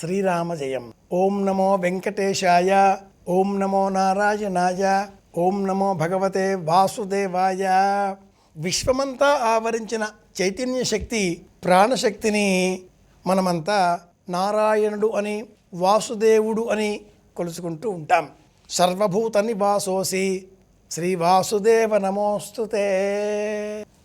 శ్రీరామ జయం ఓం నమో వెంకటేశాయ ఓం నమో నారాయణాయ ఓం నమో భగవతే వాసుదేవాయ. విశ్వమంతా ఆవరించిన చైతన్య శక్తి ప్రాణశక్తిని మనమంతా నారాయణుడు అని వాసుదేవుడు అని కొలుచుకుంటూ ఉంటాం. సర్వభూత నివాసోసి శ్రీ వాసుదేవ నమోస్తుతే.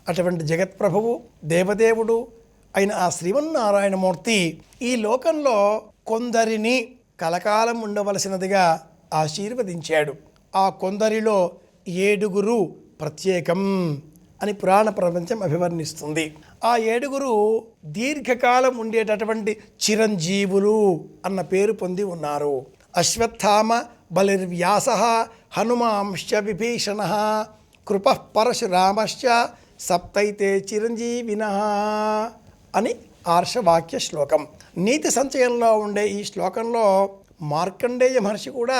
అటువంటి జగత్ప్రభువు దేవదేవుడు అయిన ఆ శ్రీమన్నారాయణమూర్తి ఈ లోకంలో కొందరిని కలకాలం ఉండవలసినదిగా ఆశీర్వదించాడు. ఆ కొందరిలో ఏడుగురు ప్రత్యేకం అని పురాణ ప్రపంచం అభివర్ణిస్తుంది. ఆ ఏడుగురు దీర్ఘకాలం ఉండేటటువంటి చిరంజీవులు అన్న పేరు పొంది ఉన్నారు. అశ్వత్థామ బలిర్వ్యాస హనుమాంశ విభీషణ కృప పరశురామశ్చ సప్తైతే చిరంజీవిన అని ఆర్షవాక్య శ్లోకం. నీతి సంచయంలో ఉండే ఈ శ్లోకంలో మార్కండేయ మహర్షి కూడా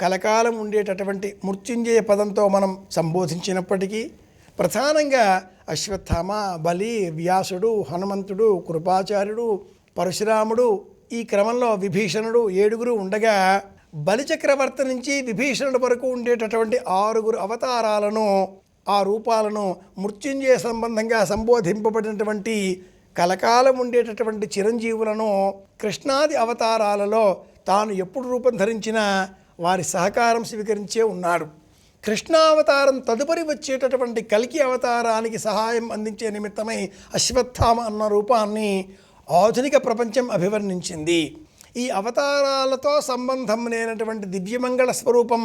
కలకాలం ఉండేటటువంటి మృత్యుంజయ పదంతో మనం సంబోధించినప్పటికీ ప్రధానంగా అశ్వత్థామ బలి వ్యాసుడు హనుమంతుడు కృపాచార్యుడు పరశురాముడు ఈ క్రమంలో విభీషణుడు ఏడుగురు ఉండగా బలిచక్రవర్తి నుంచి విభీషణుడు వరకు ఉండేటటువంటి ఆరుగురు అవతారాలను ఆ రూపాలను మృత్యుంజయ సంబంధంగా సంబోధింపబడినటువంటి కలకాలం ఉండేటటువంటి చిరంజీవులను కృష్ణాది అవతారాలలో తాను ఎప్పుడు రూపం ధరించినా వారి సహకారం స్వీకరించే ఉన్నాడు. కృష్ణావతారం తదుపరి వచ్చేటటువంటి కల్కి అవతారానికి సహాయం అందించే నిమిత్తమై అశ్వత్థామ అన్న రూపాన్ని ఆధునిక ప్రపంచం అభివర్ణించింది. ఈ అవతారాలతో సంబంధం లేనటువంటి దివ్యమంగళ స్వరూపం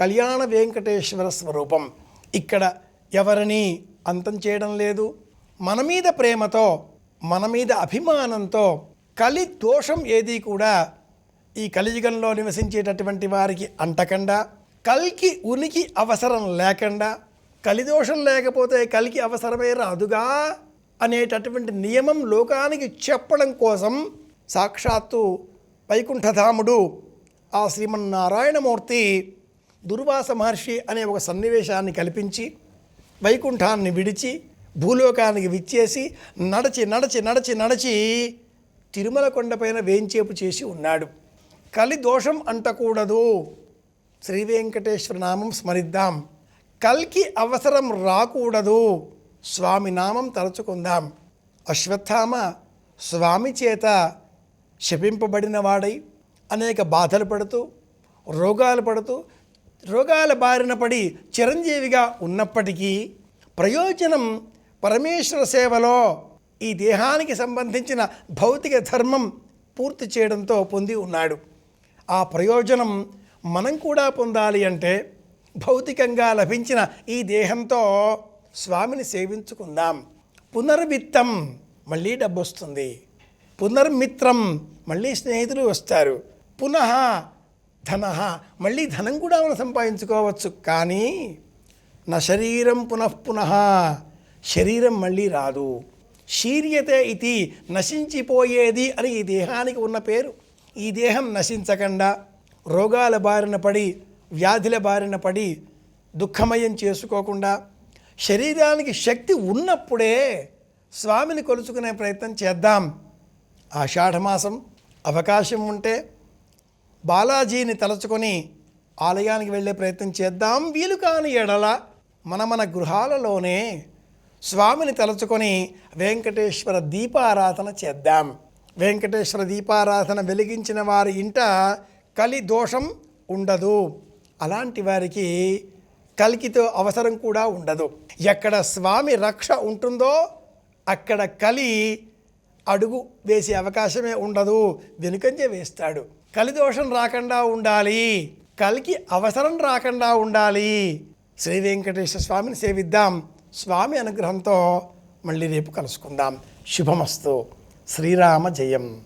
కళ్యాణ వెంకటేశ్వర స్వరూపం. ఇక్కడ ఎవరిని అంతం చేయడం లేదు. మన మీద ప్రేమతో మన మీద అభిమానంతో కలి దోషం ఏది కూడా ఈ కలియుగంలో నివసించేటటువంటి వారికి అంటకుండా కల్కి ఉనికి అవసరం లేకుండా కలిదోషం లేకపోతే కలికి అవసరమే రాదుగా అనేటటువంటి నియమం లోకానికి చెప్పడం కోసం సాక్షాత్తు వైకుంఠధాముడు ఆ శ్రీమన్నారాయణమూర్తి దుర్వాస మహర్షి అనే ఒక సన్నివేశాన్ని కల్పించి వైకుంఠాన్ని విడిచి భూలోకానికి విచ్చేసి నడచి నడచి నడచి నడచి తిరుమల కొండపైన వేంచేపు చేసి ఉన్నాడు. కలి దోషం అంటకూడదు. శ్రీ వెంకటేశ్వర నామం స్మరిద్దాం. కల్కి అవసరం రాకూడదు. స్వామి నామం తలుచుకుందాం. అశ్వత్థామ స్వామి చేత శపింపబడిన వాడై అనేక బాధలు పడుతూ రోగాలు పడుతూ రోగాల బారిన పడి చిరంజీవిగా ఉన్నప్పటికీ ప్రయోజనం పరమేశ్వర సేవలో ఈ దేహానికి సంబంధించిన భౌతిక ధర్మం పూర్తి చేయడంతో పొంది ఉన్నాడు. ఆ ప్రయోజనం మనం కూడా పొందాలి అంటే భౌతికంగా లభించిన ఈ దేహంతో స్వామిని సేవించుకుందాం. పునర్విత్తం మళ్ళీ డబ్బు వస్తుంది పునర్మిత్రం మళ్ళీ స్నేహితులు వస్తారు. పునః ధన మళ్ళీ ధనం కూడా మనం సంపాదించుకోవచ్చు. కానీ నా శరీరం పునః పునః శరీరం మళ్ళీ రాదు. శీర్యతే ఇది నశించిపోయేది అని ఈ దేహానికి ఉన్న పేరు. ఈ దేహం నశించకుండా రోగాల బారిన పడి వ్యాధుల బారిన పడి దుఃఖమయం చేసుకోకుండా శరీరానికి శక్తి ఉన్నప్పుడే స్వామిని కొలుచుకునే ప్రయత్నం చేద్దాం. ఆషాఢమాసం అవకాశం ఉంటే బాలాజీని తలుచుకొని ఆలయానికి వెళ్ళే ప్రయత్నం చేద్దాం. వీలు కాని ఎడల మన మన గృహాలలోనే స్వామిని తలుచుకొని వెంకటేశ్వర దీపారాధన చేద్దాం. వెంకటేశ్వర దీపారాధన వెలిగించిన వారి ఇంట కలి దోషం ఉండదు. అలాంటి వారికి కలికితో అవసరం కూడా ఉండదు. ఎక్కడ స్వామి రక్ష ఉంటుందో అక్కడ కలి అడుగు వేసే అవకాశమే ఉండదు. వెనుకంజే వేస్తాడు. కలిదోషం రాకుండా ఉండాలి. కలికి అవసరం రాకుండా ఉండాలి. శ్రీ వెంకటేశ్వర స్వామిని సేవిద్దాం. స్వామి అనుగ్రహంతో మళ్ళీ రేపు కలుసుకుందాం. శుభమస్తు. శ్రీరామ జయం.